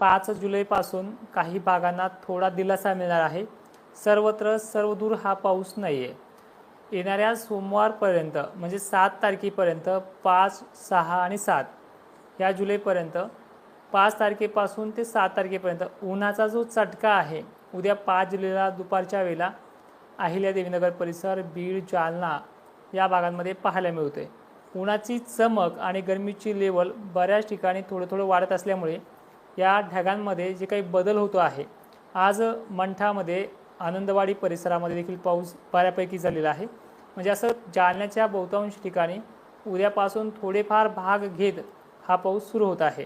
पाच जुलैपासून काही भागांना थोडा दिलासा मिळणार आहे. सर्वत्र सर्वदूर हा पाऊस नाही आहे येणाऱ्या सोमवारपर्यंत म्हणजे सात तारखेपर्यंत पाच सहा आणि सात या जुलैपर्यंत पाच तारखेपासून ते सात तारखेपर्यंत उन्हाचा जो चटका आहे उद्या पाच जुलैला दुपारच्या वेळेला अहिल्या देवीनगर परिसर बीड जालना या भागांमध्ये पाहायला मिळते उन्हाची चमक आणि गरमीची लेवल बऱ्याच ठिकाणी थोडं थोडं वाढत असल्यामुळे या ढगांमध्ये जे काही बदल होतो आहे आज मंठामध्ये आनंदवाडी परिसरामध्ये देखील पाऊस बऱ्यापैकी झालेला आहे. म्हणजे असं जालन्याच्या बहुतांश ठिकाणी उद्यापासून थोडेफार भाग घेत हा पाऊस सुरू होत आहे.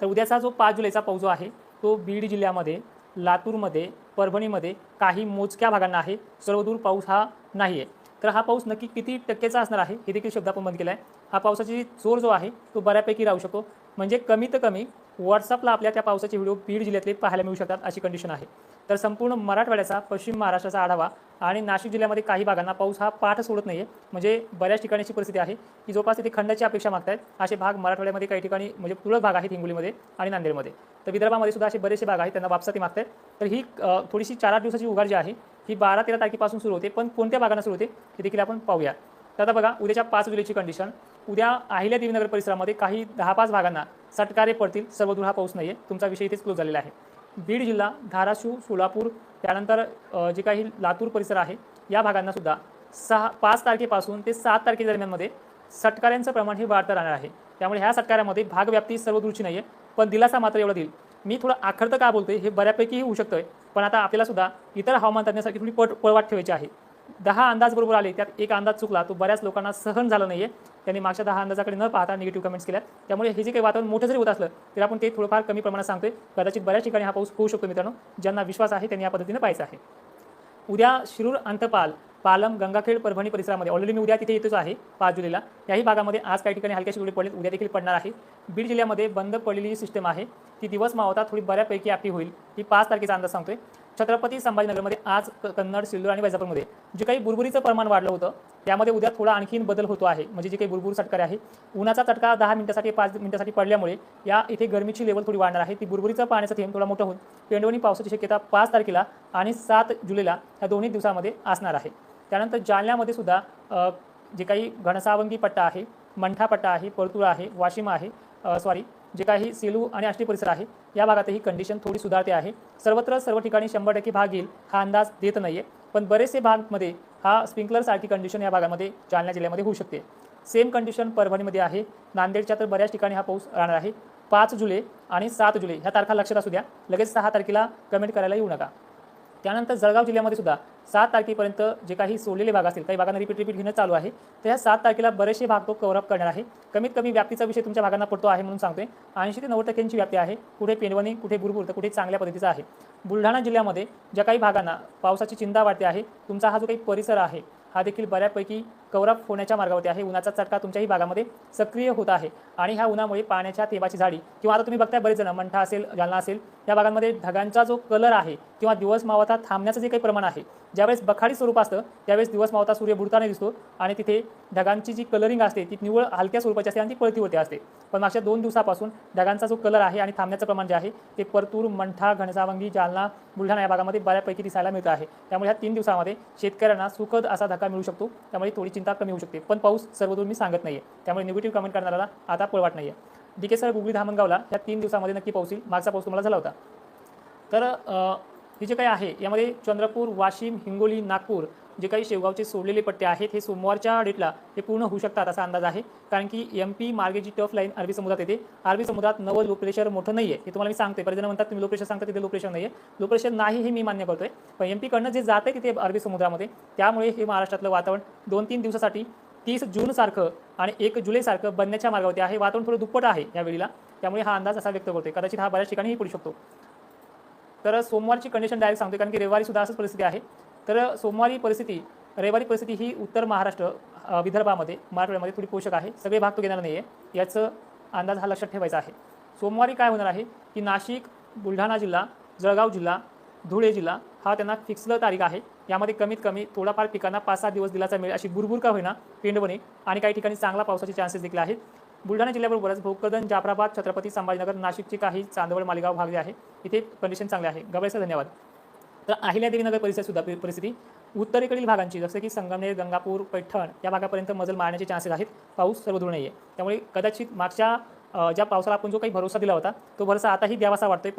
तर उद्याचा जो पाच जुलैचा पाऊस जो आहे तो बीड जिल्ह्यामध्ये लातूरमध्ये परभणीमध्ये काही मोजक्या भागांना आहे. सर्वदूर पाऊस हा नाही आहे तर हा पाऊस नक्की किती टक्केचा असणार आहे हे देखील शब्द आपण बंद केला आहे हा पावसाची जोर जो आहे तो बऱ्यापैकी राहू शकतो. म्हणजे कमीत कमी व्हॉट्सअपला आपल्या त्या पावसाचे व्हिडिओ बीड जिल्ह्यातले पाहायला मिळू शकतात अशी कंडिशन आहे. तर संपूर्ण मराठवाड्याचा पश्चिम महाराष्ट्राचा आढावा आणि नाशिक जिल्ह्यामध्ये काही भागांना पाऊस हा पाठ सोडत नाही आहे म्हणजे बऱ्याच ठिकाणी अशी परिस्थिती आहे की जवळपास तिथे खंडाची अपेक्षा मागतायत. असे भाग मराठवाड्यामध्ये काही ठिकाणी म्हणजे तुरळक भाग आहेत हिंगोलीमध्ये आणि नांदेडमध्ये. तर विदर्भामध्ये सुद्धा असे बरेचसे भाग आहेत त्यांना वापसाती मागतायत. तर ही थोडीशी चार आठ दिवसाची उघाड जी आहे ही बारा तेरा तारखेपासून सुरू होते पण कोणत्या भागांना सुरू होते हे देखील आपण पाहूया. तर आता बघा उद्याच्या पाच जुलैची कंडिशन उद्या अहिल्या देवीनगर परिसरामध्ये काही दहा पाच भागांना सटकारे पडतील. सर्वदूर हा पाऊस नाही आहे तुमचा विषय इथेच क्लोज झालेला आहे. बीड जिल्हा धाराशिव सोलापूर त्यानंतर जे काही लातूर परिसर आहे या भागांना सुद्धा सहा पाच तारखेपासून ते सात तारखे दरम्यानमध्ये सटकाऱ्यांचं प्रमाण हे वाढतं राहणार आहे. त्यामुळे ह्या सटकाऱ्यामध्ये भागव्याप्ती सर्वदूरची नाही आहे पण दिलासा मात्र एवढा देईल. मी थोडं आखडतं का बोलतोय हे बऱ्यापैकी होऊ शकतंय. पण आता आपल्याला सुद्धा इतर हवामान तज्ञासाठी थोडी पट पळवाट ठेवायची आहे. दहा अंदाज बरोबर आले त्यात एक अंदाज चुकला तो बऱ्याच लोकांना सहन झाला नाहीये. त्यांनी मागच्या दहा अंदाजाकडे न पाहता निगेटिव्ह कमेंट्स केल्यात. त्यामुळे हे जे काही वातावरण मोठं जरी होत असलं तरी आपण ते थोडंफार कमी प्रमाणात सांगतोय. कदाचित बऱ्याच ठिकाणी हा पाऊस होऊ शकतो मित्रांनो. ज्यांना विश्वास आहे त्यांनी या पद्धतीने पाहायचं आहे. उद्या शिरूर अंतपाल पालम गंगाखेड परभणी परिसरामध्ये ऑलरेडी मी उद्या तिथे येतोच आहे पाच जुलैला. याही भागामध्ये आज काही ठिकाणी हलक्याशी उडे पडले उद्या देखील पडणार आहे. बीड जिल्ह्यामध्ये बंद पडलेली सिस्टम आहे ती दिवस मावता थोडी बऱ्यापैकी ॲक्टिव्ह होईल. ही पाच तारखेचा अंदाज सांगतोय. छत्रपती संभाजीनगरमध्ये आज कन्नड सिल्लोड आणि वैजापूरमध्ये जे काही बुरबुरीचं प्रमाण वाढलं होतं त्यामध्ये उद्या थोडा आणखीन बदल होतो आहे. म्हणजे जे काही बुरबुर चटकारे आहे उन्हाचा चटका दहा मिनिटासाठी पाच मिनिटासाठी पडल्यामुळे या इथे गरमीची लेवल थोडी वाढणार आहे. ती बुरबुरीचा पाण्याचा थेंब थोडा मोठा होऊन पेंडवणी पावसाची शक्यता पाच तारखेला आणि सात जुलैला या दोन्ही दिवसामध्ये असणार आहे. त्यानंतर जालन्यामध्ये सुद्धा जे काही घनसावंगी पट्टा आहे मंठा पट्टा आहे परतुळा आहे वाशिम आहे सॉरी जे काही सेलू आणि आष्टी परिसर आहे या भागातही कंडिशन थोडी सुधारते आहे. सर्वत्र सर्व ठिकाणी शंभर टक्के भाग येईल हा अंदाज देत नाही आहे पण बरेचसे भागमध्ये हा स्प्रिंकलरसारखी कंडिशन या भागामध्ये जालना जिल्ह्यामध्ये होऊ शकते. सेम कंडिशन परभणीमध्ये आहे. नांदेडच्या तर बऱ्याच ठिकाणी हा पाऊस राहणार आहे. पाच जुलै आणि सात जुलै ह्या तारखा लक्षात असू द्या. लगेच सहा तारखेला कमेंट करायला येऊ नका. त्यानंतर जळगाव जिल्ह्यामध्ये सुद्धा सात तारखेपर्यंत जे काही सोडलेले भाग असतील काही भागांना रिपीट रिपीट घेणं चालू आहे. तर ह्या सात तारखेला बरेचसे भाग तो कव्हर करणार आहे. कमीत कमी व्याप्तीचा विषय तुमच्या भागांना पडतो आहे म्हणून सांगतोय. ऐंशी ते नव्वद टक्क्यांची व्याप्ती आहे. कुठे पेंडवणी कुठे बुरबुर तर कुठे चांगल्या पद्धतीचा आहे. बुलढाणा जिल्ह्यामध्ये ज्या काही भागांना पावसाची चिंता वाढते आहे तुमचा हा जो काही परिसर आहे हा देखील बऱ्यापैकी कवरअप होण्याच्या मार्गावरती आहे. उन्हाचा चटका तुमच्याही भागामध्ये सक्रिय होत आहे. आणि ह्या उन्हामुळे पाण्याच्या थेंबाची झाडी किंवा आता तुम्ही बघताय बरेच जण मंठा असेल जालना असेल या भागांमध्ये ढगांचा जो कलर आहे किंवा दिवस मावता थांबण्याचं जे काही प्रमाण आहे ज्यावेळेस बखाडी स्वरूप असतं त्यावेळेस दिवस मावता सूर्य बुडताना दिसतो आणि तिथे ढगांची जी कलरिंग असते ती निव्वळ हलक्या स्वरूपाची असते आणि ती पळतीवरती असते. पण मागच्या दोन दिवसापासून ढगांचा जो कलर आहे आणि थांबण्याचं प्रमाण जे आहे ते परतूर मंठा घनसावंगी जालना बुलढाणा या भागामध्ये बऱ्यापैकी दिसायला मिळतं आहे. त्यामुळे ह्या तीन दिवसामध्ये शेतकऱ्यांना सुखद असा धक्का मिळू शकतो. त्यामुळे थोडी चिंता कमी होऊ शकते. पण पाऊस सर्वदूर मी सांगत नाही आहे त्यामुळे निगेटिव्ह कमेंट करणाऱ्याला आता पळवाट नाही आहे डी के सर गुगली धामणगावला या तीन दिवसामध्ये नक्की पाऊस येईल. मागचा पाऊस तुम्हाला झाला होता. तर हे जे काही आहे यामध्ये चंद्रपूर वाशिम हिंगोली नागपूर जे काही शेवगावचे सोडलेले पट्टे आहेत हे सोमवारच्या डेटला हे पूर्ण होऊ शकतात असा अंदाज आहे. कारण की एम पी मार्गे जी टफ लाईन अरबी समुद्रात येते अरबी समुद्रात नवं लो प्रेशर मोठं नाही आहे हे तुम्हाला मी सांगते बरेच जण म्हणतात तुम्ही लो प्रेशर सांगता तिथे लो प्रेशर नाही आहे लो प्रेशर नाही हे मी मान्य करतोय. पण एम पीकडनं जे जाते तिथे अरबी समुद्रामध्ये त्यामुळे हे महाराष्ट्रातलं वातावरण दोन तीन दिवसासाठी तीस जूनसारखं आणि एक जुलैसारखं बनण्याच्या मार्गावरती आहे. वातावरण थोडं दुप्पट आहे या वेळेला. त्यामुळे हा अंदाज असा व्यक्त करतोय. कदाचित हा बऱ्याच ठिकाणीही पडू शकतो. तर सोमवारची कंडिशन डायरेक्ट सांगते कारण की रविवारी सुद्धा असंच परिस्थिती आहे. तर सोमवारी परिस्थिती रविवारी परिस्थिती ही उत्तर महाराष्ट्र विदर्भामध्ये मराठवाड्यामध्ये थोडी पोषक आहे. सगळे भाग तो घेणार नाही आहे याचं अंदाज हा लक्षात ठेवायचा आहे. सोमवारी काय होणार आहे की नाशिक बुलढाणा जिल्हा जळगाव जिल्हा धुळे जिल्हा हा त्यांना फिक्सल तारीख आहे. यामध्ये कमीत कमी थोडाफार पिकांना पाच सहा दिवस दिलासा मिळेल अशी बुरबुर का होईना पेंडवणे आणि काही ठिकाणी चांगला पावसाचे चान्सेस देखील आहेत. बुलढाणा जिल्ह्याबरोबरच भोकरदन जाफराबाद छत्रपती संभाजीनगर नाशिकची काही चांदवड मालेगाव भाग जे आहे इथे कंडिशन चांगले आहे. गबाई धन्यवाद. तर अहिल्यादेवीनगर परिसर सुद्धा परिस्थिती उत्तरेकडील भागांची जसं की संगमनेर गंगापूर पैठण या भागापर्यंत मजल मारण्याचे चान्सेस आहेत. पाऊस सर्वदूर नाही आहे त्यामुळे कदाचित मागच्या ज्या पावसाला आपण जो काही भरोसा दिला होता तो भरोसा आताही द्यावासा वाटतोय.